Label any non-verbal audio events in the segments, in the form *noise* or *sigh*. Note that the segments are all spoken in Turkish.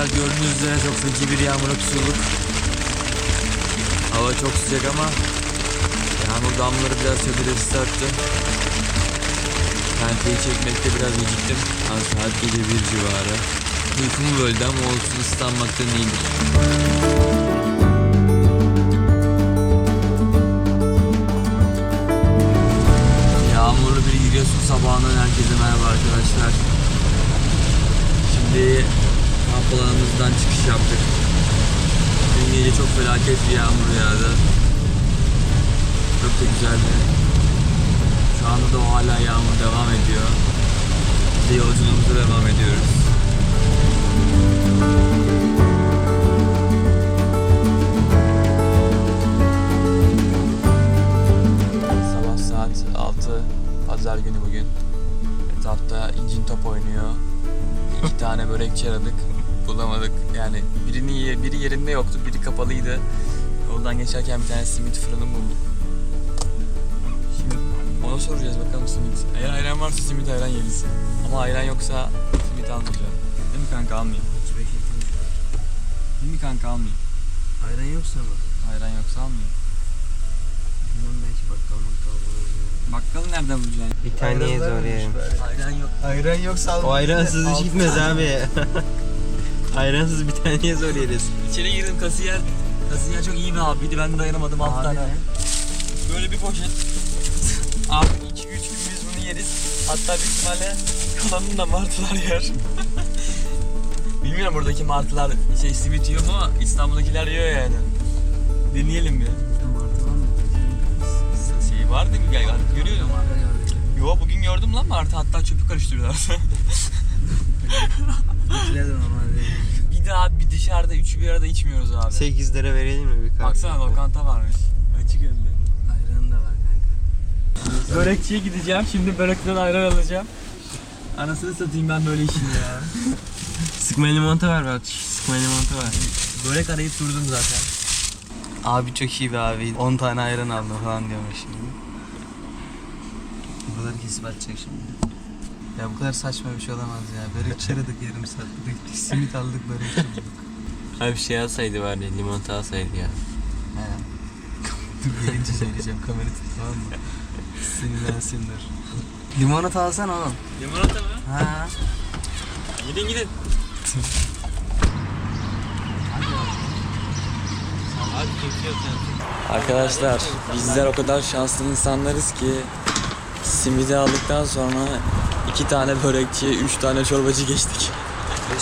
arkadaşlar gördüğünüz üzere çok feci bir yağmura tutulduk. Hava çok sıcak ama yağmur damlaları biraz çadırı ıslattı. Tenteyi çekmekte biraz geciktim. Az saat gece bir civarı. Uykumu böldü ama olsun ıslanmaktan iyidir. Yağmurlu bir Giresun sabahından herkese merhaba arkadaşlar. Şimdi kamp alanımızdan çıkış yaptık. Dün gece çok felaket bir yağmur yağdı. Çok da güzeldi. Şu anda da o hala yağmur devam ediyor. Biz de yolculuğumuza devam ediyoruz. Sabah saat 6 Pazar günü bugün. Etrafta incin top oynuyor. İki tane börekçi aradık. Bulamadık. Yani birini biri yerinde yoktu, biri kapalıydı. Yoldan geçerken bir tane simit fırını bulduk. Şimdi ona soracağız bakalım simit. Eğer ayran varsa simit ayran yeriz. Ama ayran yoksa simit almayacağım. Değil mi kanka almayayım? Değil mi kanka almayayım? Ayran yoksa mı? Ayran yoksa almayayım. Bilmem belki bakkal bakkal. Bakkalı nereden bulacaksın? Bir tane zor yerim. Ayran yok. Ayran yoksa O ayransız hiç gitmez abi. *laughs* Ayransız bir tane zor yeriz. İçeri girdim kasiyer. Kasiyer çok iyi bir abiydi. Ben dayanamadım alt tane. Böyle bir poşet. *laughs* Abi 2-3 gün biz bunu yeriz. Hatta büyük ihtimalle kalanını da martılar yer. *laughs* Bilmiyorum buradaki martılar şey simit yiyor mu ama İstanbul'dakiler yiyor yani. Deneyelim mi? Martı var mı? Şey var değil mi? Gel artık görüyor musun? Yo bugün gördüm lan martı hatta çöpü karıştırıyorlar. İkiler de normal daha bir dışarıda üçü bir arada içmiyoruz abi. 8 lira verelim mi bir kahve? Baksana lokanta varmış. Açık önlü. Ayran da var kanka. Börekçiye gideceğim. Şimdi börekten ayran alacağım. Anasını satayım ben böyle işin ya. *laughs* Sıkma limonata var bak. Sıkma limonata var. Börek arayıp durdum zaten. Abi çok iyi bir abi. 10 tane ayran aldım falan diyormuş şimdi. Bu kadar kesip atacak şimdi. Ya bu kadar saçma bir şey olamaz ya. Börek çaradık yarım saat. Gittik simit aldık börek çaradık. Abi şey alsaydı var ya limonata alsaydı ya. He. Dur gelince söyleyeceğim. Kamera tut tamam mı? Sinirlensinler. Limonata alsana oğlum. Limonata mı? Ha. Gidin gidin. Arkadaşlar bizler o kadar şanslı insanlarız ki simidi aldıktan sonra iki tane börekçi, üç tane çorbacı geçtik.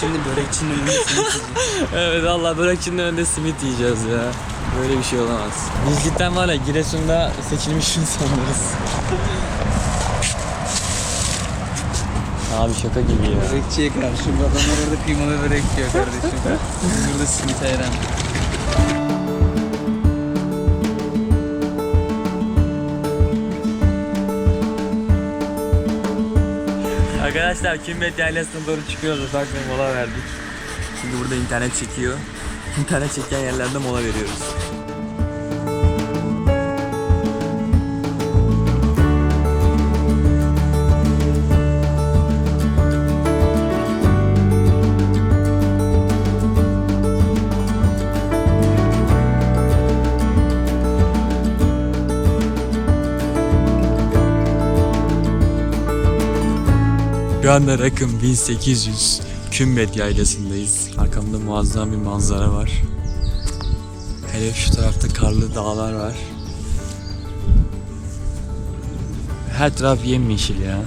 Şimdi börekçinin önünde simit yiyeceğim. *laughs* evet valla börekçinin önünde simit yiyeceğiz ya. Böyle bir şey olamaz. Biz cidden var ya Giresun'da seçilmiş insanlarız. Abi şaka gibi ya. Börekçiye karşı bu adamlar orada kıymalı börek yiyor kardeşim. Biz burada simit ayran. Arkadaşlar Kümbet Yaylası'na doğru çıkıyoruz. Ufak mola verdik. Şimdi burada internet çekiyor. İnternet çeken yerlerde mola veriyoruz. Anda rakım 1800 Kümbet yaylasındayız. Arkamda muazzam bir manzara var. Hele şu tarafta karlı dağlar var. Her taraf yemyeşil ya.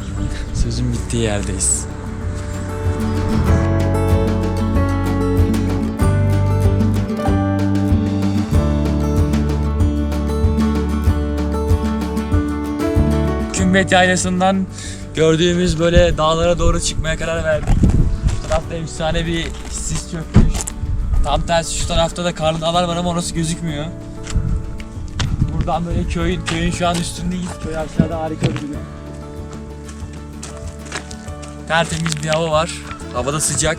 Sözün bittiği yerdeyiz. Kümbet yaylasından gördüğümüz böyle dağlara doğru çıkmaya karar verdik. Şu tarafta efsane bir sis çökmüş. Tam tersi şu tarafta da karlı dağlar var ama orası gözükmüyor. Buradan böyle köyün köyün şu an üstündeyiz. Köy aşağıda harika duruyor. Tertemiz bir hava var. Havada sıcak.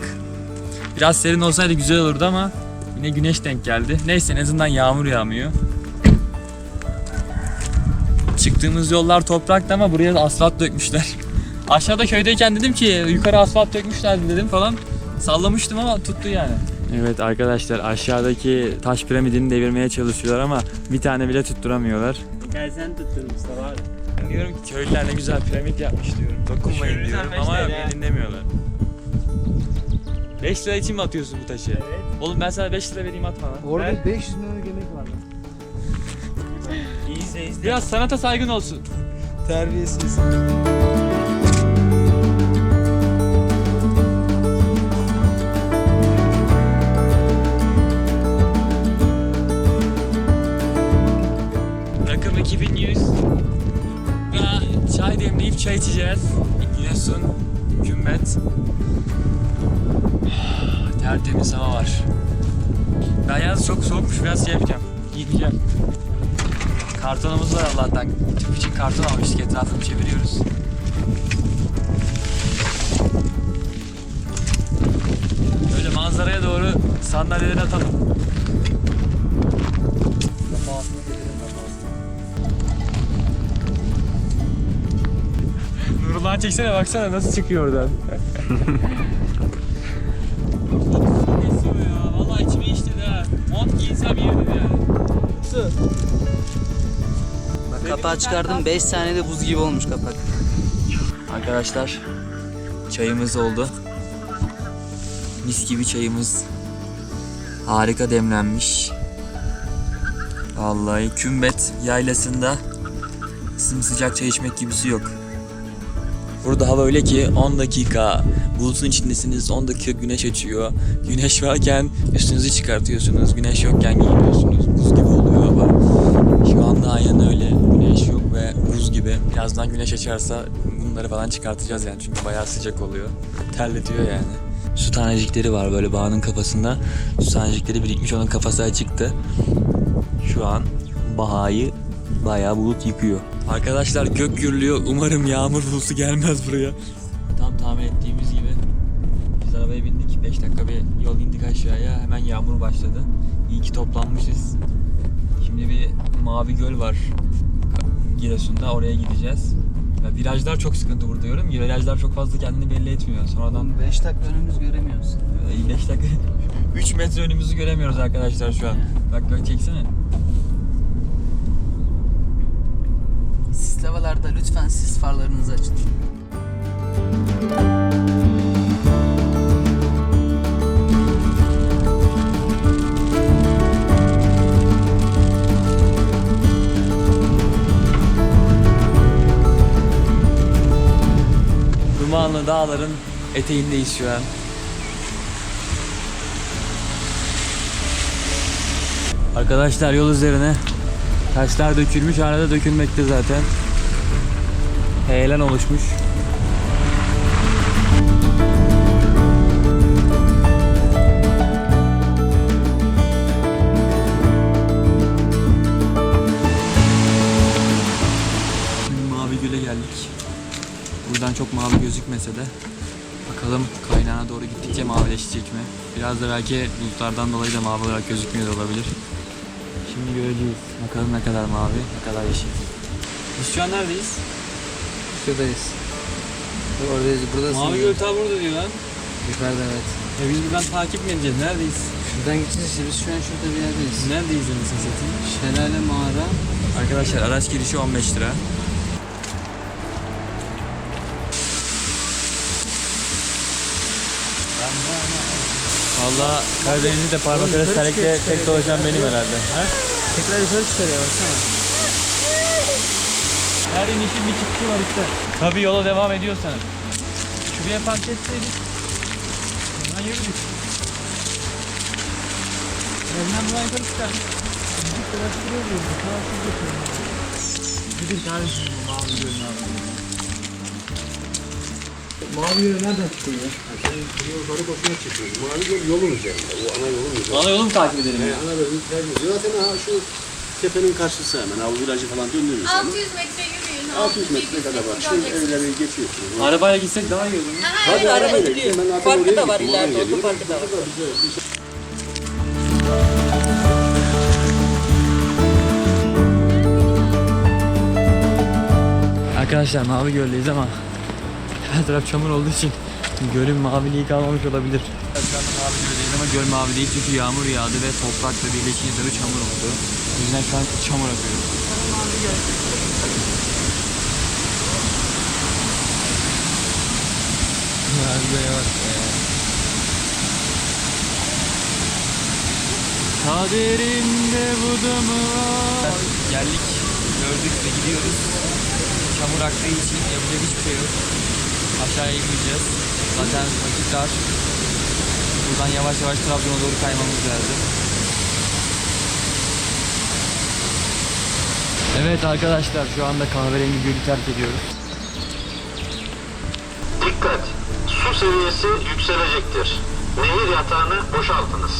Biraz serin olsaydı güzel olurdu ama yine güneş denk geldi. Neyse en azından yağmur yağmıyor. Çıktığımız yollar topraktı ama buraya asfalt dökmüşler. Aşağıda köydeyken dedim ki yukarı asfalt dökmüşler dedim falan. Sallamıştım ama tuttu yani. Evet arkadaşlar aşağıdaki taş piramidini devirmeye çalışıyorlar ama bir tane bile tutturamıyorlar. Gel sen tuttun Mustafa abi. Ben diyorum ki köylüler ne güzel piramit yapmış diyorum. Dokunmayın diyorum ama beni dinlemiyorlar. 5 lira için mi atıyorsun bu taşı? Evet. Oğlum ben sana 5 lira vereyim atma lan. Orada Ben- 500 milyon yemek var. İzle izle. Biraz sanata saygın olsun. Terbiyesiz. Rakım 2100. Ve çay demleyip çay içeceğiz. Giresun, Gümbet. Tertemiz hava var. Ben yalnız çok soğukmuş biraz şey yapacağım. Giyineceğim. Kartonumuz var Allah'tan. Tüp için karton almıştık etrafını çeviriyoruz. Böyle manzaraya doğru sandalyeleri atalım. Nurullah çeksene baksana nasıl çıkıyor oradan. Çok esiyor ya. Vallahi içime işledi ha. Mont giyinsem yerdi yani. Bak kapağı çıkardım 5 saniyede buz gibi olmuş kapak. Arkadaşlar çayımız oldu. Mis gibi çayımız. Harika demlenmiş. Vallahi kümbet yaylasında sımsıcak çay içmek gibisi yok. Burada hava öyle ki 10 dakika bulutun içindesiniz 10 dakika güneş açıyor. Güneş varken üstünüzü çıkartıyorsunuz. Güneş yokken giyiniyorsunuz. Buz gibi oluyor hava. Şu anda aynen öyle. Güneş yok ve buz gibi. Birazdan güneş açarsa bunları falan çıkartacağız yani çünkü bayağı sıcak oluyor. Terletiyor yani. Su tanecikleri var böyle bağının kafasında. Su tanecikleri birikmiş onun kafası açıktı. Şu an Baha'yı bayağı bulut yıkıyor. Arkadaşlar gök gürlüyor. Umarım yağmur bulutu gelmez buraya. Tam tahmin ettiğimiz gibi biz arabaya bindik. 5 dakika bir yol indik aşağıya. Hemen yağmur başladı. İyi ki toplanmışız. Şimdi bir mavi göl var Giresun'da. Oraya gideceğiz. Ya virajlar çok sıkıntı burada diyorum. Virajlar çok fazla kendini belli etmiyor. Sonradan 5 dakika önümüz göremiyoruz. 5 dakika *laughs* 3 metre önümüzü göremiyoruz arkadaşlar şu an. Bak gö- çeksene. Sisli havalarda lütfen sis farlarınızı açın. Dumanlı dağların eteğindeyiz şu an. Arkadaşlar yol üzerine taşlar dökülmüş, arada dökülmekte zaten. Heyelan oluşmuş. Mavi Göl'e geldik. Buradan çok mavi gözükmese de bakalım kaynağına doğru gittikçe mavileşecek mi? Biraz da belki bulutlardan dolayı da mavi olarak gözükmüyor da olabilir. Şimdi göreceğiz. Bakalım ne kadar mavi, ne kadar yeşil. Biz şu an neredeyiz? Şuradayız. Oradayız. Buradasın. Mavi Göl ta burada diyor lan. Yukarıda evet. Ya biz buradan takip mi edeceğiz? Neredeyiz? Şuradan gideceğiz işte. Biz şu an şurada bir yerdeyiz. Neredeyiz anasını satayım? Şelale mağara. Arkadaşlar araç girişi 15 lira. Valla Karadeniz'i de parmak arası tek dolaşan benim herhalde. Ha? Tekrar yukarı çıkarıyor baksana. Her inişin bir çıkışı var işte. Tabii yola devam ediyorsanız. Şuraya park etseydik. Hemen yürüdük. Evden buradan yukarı çıkardık. Gidip dolaşıp duruyoruz. Sağ Gidin kardeşim mavi gölün abi. Mavi yöre nereden çıkıyor ya? Aşağı yukarı boşuna çıkıyor. Mavi göl yolun üzerinde. O ana yolun üzerinde. Ana yolu mu takip edelim? Yani ana yolun üzerinde. Zaten ha şu tepenin karşısı hemen. Bu virajı falan döndürürüz. 600 metre yürüyün. 600 metre kadar var. Şu evleri geçiyorsunuz. Arabayla gitsek daha iyi olur. Hadi arabayla Parkı oraya da var ileride, otoparkı da var. Arkadaşlar Mavi Göl'deyiz ama her taraf çamur olduğu için gölün maviliği kalmamış olabilir. göl mavi değil çünkü yağmur yağdı ve toprakla birleşince tabii çamur oldu. O yüzden şu an çamur akıyor. Harbiden bak be. Kaderimde bu da mı var? Geldik, gördük ve gidiyoruz. Çamur aktığı için yapacak hiçbir şey yok. Aşağıya inmeyeceğiz. Zaten vakit dar. Buradan yavaş yavaş Trabzon'a doğru kaymamız lazım. Evet arkadaşlar şu anda kahverengi gölü terk ediyoruz. Dikkat! Seviyesi yükselecektir. Nehir yatağını boşaltınız.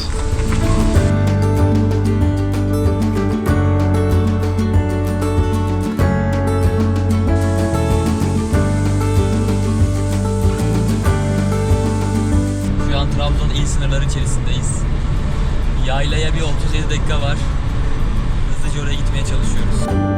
Şu an Trabzon il sınırları içerisindeyiz. Yaylaya bir 37 dakika var. Hızlıca oraya gitmeye çalışıyoruz.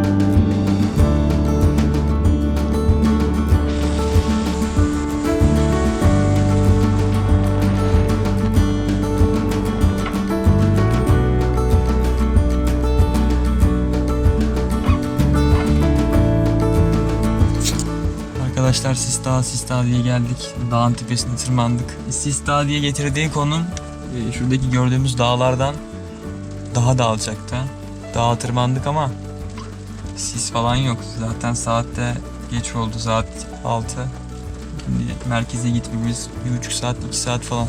Arkadaşlar Sis Dağı, Sis Dağı diye geldik. Dağın tepesine tırmandık. Sis Dağı diye getirdiği konum e, şuradaki gördüğümüz dağlardan daha da alçakta. Dağa tırmandık ama sis falan yok. Zaten saatte geç oldu saat 6. Şimdi merkeze gitmemiz bir buçuk saat, iki saat falan.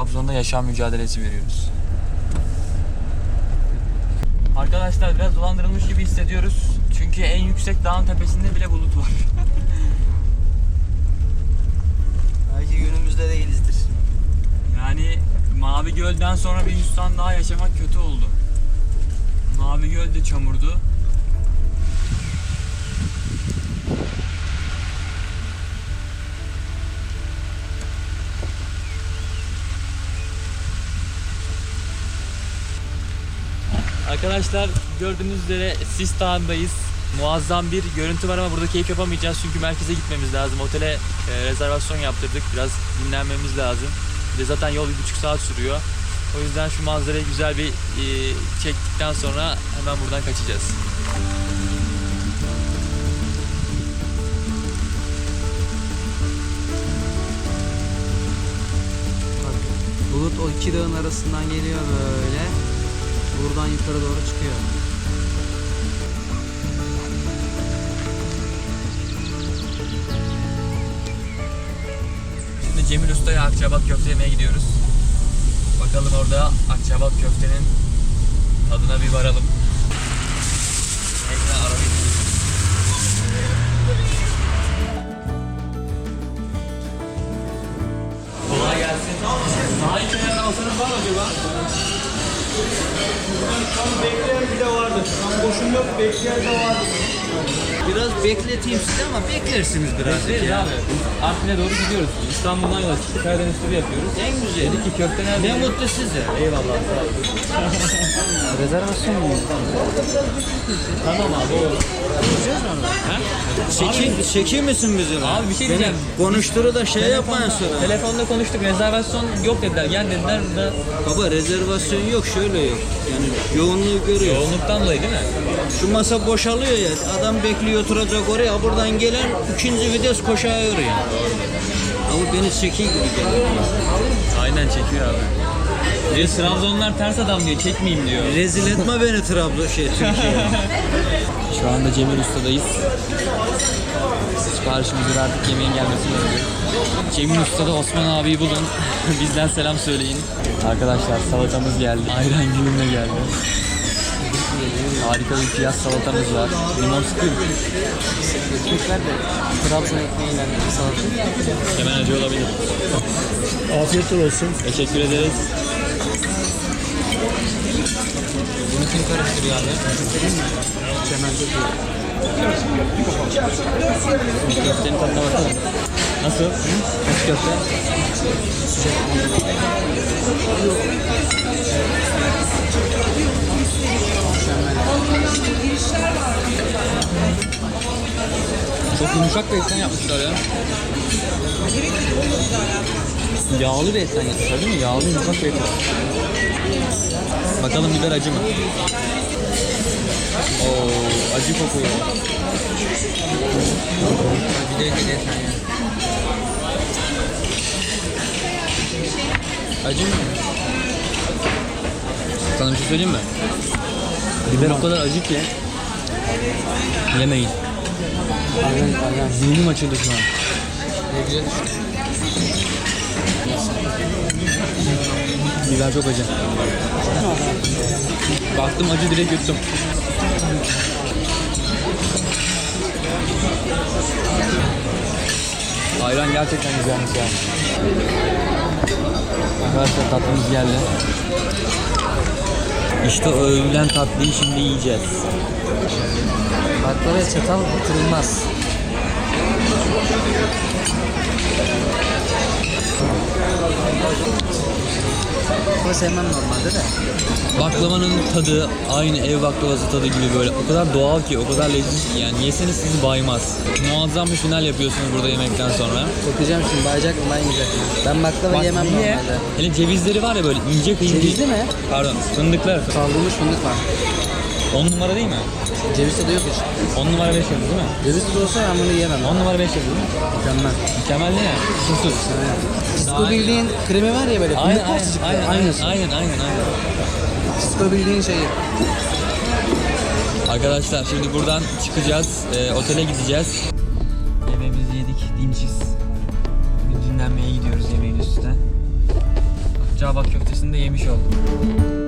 Trabzon'da yaşam mücadelesi veriyoruz. Arkadaşlar biraz dolandırılmış gibi hissediyoruz. Çünkü en yüksek dağın tepesinde bile bulut var. *laughs* Belki günümüzde değilizdir. Yani Mavi Göl'den sonra bir Hüsran daha yaşamak kötü oldu. Mavi Göl de çamurdu. Arkadaşlar gördüğünüz üzere Sis Dağı'ndayız. Muazzam bir görüntü var ama burada keyif yapamayacağız çünkü merkeze gitmemiz lazım. Otele e, rezervasyon yaptırdık. Biraz dinlenmemiz lazım. Bir de zaten yol bir buçuk saat sürüyor. O yüzden şu manzarayı güzel bir e, çektikten sonra hemen buradan kaçacağız. Bulut o iki dağın arasından geliyor böyle. Buradan yukarı doğru çıkıyor. Şimdi Cemil Usta'ya Akçabat köfte yemeye gidiyoruz. Bakalım orada Akçabat köftenin tadına bir varalım. Neyse arabayı Kolay gelsin. Daha iyi şeyler alsanız var mı acaba? Tam bekleyen bir de vardı. Tam boşum yok bekleyen de vardı. Biraz bekleteyim sizi ama beklersiniz biraz. Bekleriz abi. Artvin'e doğru gidiyoruz. İstanbul'dan yola çıktık. Karadeniz turu yapıyoruz. En güzel. Dedik ki köfte nerede? Ne mutlu size. Eyvallah. sağ olun. *laughs* Rezervasyon mu? Tamam abi olur. Çeki, çeki misin bizi? Abi bir şey Beni diyeceğim. konuşturu da şey yapmayın sonra. Telefonda konuştuk. Rezervasyon yok dediler. Gel dediler. Burada Baba rezervasyon yok şöyle yok. Yani yoğunluğu görüyor. yoğunluktan dolayı değil mi? Şu masa boşalıyor ya. Adam bekliyor oturacak oraya. Buradan gelen ikinci vites koşuyor yani. Ama beni çeki gibi geliyor. Aynen çekiyor abi. De Trabzonlar ters adam diyor. Çekmeyeyim diyor. Rezil etme beni Trabzon şey Türkiye. *laughs* Şu anda Cemil Usta'dayız. Siparişimizi verdik. Yemeğin gelmesini bekliyoruz. Cemil Usta'da Osman abiyi bulun. *laughs* Bizden selam söyleyin. Arkadaşlar salatamız geldi. Ayran gününe geldi. Harika bir piyaz salatamız var. Limon sıkıyor. Ekmekler de Trabzon ekmeğiyle salata. Hemen acı olabilir. Afiyet olsun. Teşekkür ederiz. Bunu kim karıştırıyor abi? Çemence diyor. Köftenin tadına bakalım. Nasıl? Kaç köfte? Çok yumuşak bir yapmışlar ya. Yağlı bir yapmışlar değil mi? Yağlı yumuşak bir. Bakalım biber acı mı? Oo, acı kokuyor. Bir de bir de eten ya. Acı mı? Sana bir şey söyleyeyim mi? Biber o kadar acı ki. Yemeyin. Aynen aynen. Zihnim açıldı şu an. Biber çok acı. Baktım acı direkt yuttum. Ayran gerçekten güzelmiş ya. Arkadaşlar tatlımız geldi. İşte o övülen tatlıyı şimdi yiyeceğiz. Baklavaya çatal batırılmaz. Baklava sevmem normalde de. Baklavanın tadı aynı ev baklavası tadı gibi böyle o kadar doğal ki o kadar lezzetli ki yani yeseniz sizi baymaz. Muazzam bir final yapıyorsunuz burada yemekten sonra. Bakacağım şimdi bayacak mı baymayacak mı? Ben baklava Bak yemem ye. normalde. Hele cevizleri var ya böyle ince kıyım. Cevizli mi? Pardon fındıklar. Kavrulmuş fındık var. 10 numara değil mi? Ceviz tadı yok hiç. 10 numara 5 yıldız değil mi? Ceviz tadı olsa ben bunu yiyemem. 10 numara 5 yıldız değil mi? Mükemmel. Mükemmel değil mi? Susuz. Cisco bildiğin kremi var ya böyle Aynen aynen, aynen, aynen, aynen, aynen, aynen. Cisco bildiğin şeyi. Arkadaşlar şimdi buradan çıkacağız. e, otele gideceğiz. Yemeğimizi yedik. Dinçiz. Bugün dinlenmeye gidiyoruz yemeğin üstüne. Cağbak köftesini de yemiş oldum.